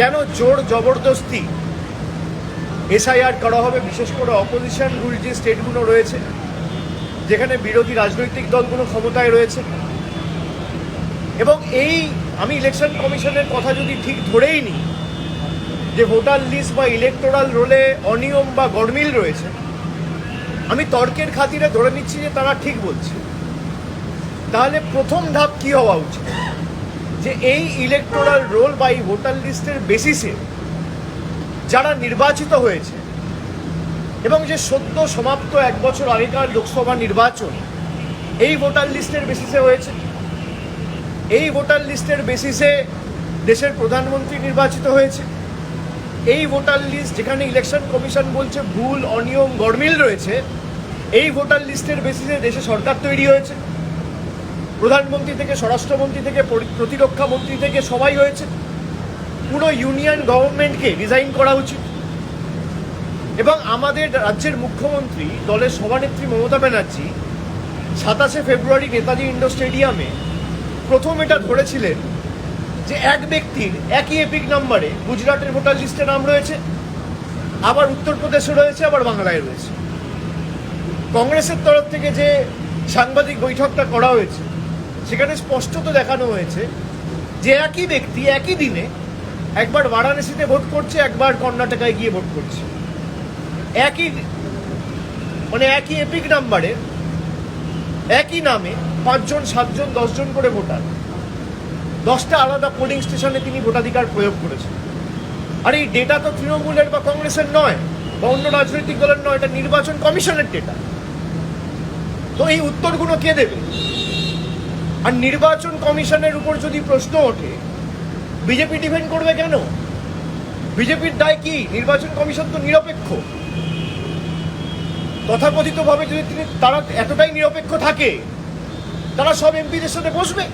কেন জোর জবরদস্তি? এসআইআর করা হবে, বিশেষ করে অপোজিশন রুল যে স্টেটগুলো রয়েছে, যেখানে বিরোধী রাজনৈতিক দলগুলো ক্ষমতায় রয়েছে। এবং এই আমি ইলেকশন কমিশনের কথা যদি ঠিক ধরেই নিই, যে ভোটার লিস্ট বা ইলেকটোরাল রোলে অনিয়ম বা গরমিল রয়েছে, আমি তর্কের খাতিরে ধরে নিচ্ছি যে তারা ঠিক বলছে। তাহলে প্রথম ধাপ কি হওয়া উচিত? যে এই ইলেকটোরাল রোল বা এই ভোটার লিস্টের বেসিসে যারা নির্বাচিত হয়েছে এবং যে সদ্য সমাপ্ত এক বছর আগেকার লোকসভা নির্বাচন, এই ভোটার লিস্টের বেসিসে হয়েছে। এই ভোটার লিস্টের বেসিসে দেশের প্রধানমন্ত্রী নির্বাচিত হয়েছে। এই ভোটার লিস্ট যেখানে ইলেকশন কমিশন বলছে ভুল, অনিয়ম গরমিল রয়েছে, এই ভোটার লিস্টের বেসিসে দেশে সরকার তৈরি হয়েছে। প্রধানমন্ত্রী থেকে, স্বরাষ্ট্রমন্ত্রী থেকে প্রতিরক্ষা মন্ত্রী থেকে সবাই হয়েছে। পুরো ইউনিয়ন গভর্নমেন্টকে রিজাইন করা উচিত। এবং আমাদের রাজ্যের মুখ্যমন্ত্রী, দলের সভানেত্রী মমতা ব্যানার্জি সাতাশে ফেব্রুয়ারি নেতাজি ইন্ডোর স্টেডিয়ামে প্রথম এটা ধরেছিলেন যে এক ব্যক্তির একই এপিক নাম্বারে গুজরাটের ভোটার লিস্টে নাম রয়েছে, আবার উত্তরপ্রদেশে রয়েছে, আবার বাংলায় রয়েছে। কংগ্রেসের তরফ থেকে যে সাংবাদিক বৈঠকটা করা হয়েছে সেখানে স্পষ্টত দেখানো হয়েছে যে একই ব্যক্তি একই দিনে একবার বারাণসীতে ভোট করছে, একবার কর্ণাটকায় গিয়ে ভোট করছে। একই মানে একই এপিক নাম্বারে একই নামে পাঁচজন, সাতজন, দশজন করে ভোটার। দশটা আলাদা পোলিং স্টেশনে তিনি ভোটাধিকার প্রয়োগ করেছেন। আর এই ডেটা তো তৃণমূলের বা কংগ্রেসের নয়, বা অন্য রাজনৈতিক দলের নয়, এটা নির্বাচন কমিশনের ডেটা তো এই উত্তরগুলো কে দেবে? আর নির্বাচন কমিশনের উপর যদি প্রশ্ন ওঠে, বিজেপি ডিফেন্ড করবে কেন? বিজেপির দায় কি? নির্বাচন কমিশন তো নিরপেক্ষ। তথাকথিতভাবে যদি তিনি তারা এতটাই নিরপেক্ষ থাকে, তারা সব এমপিদের সাথে বসবে?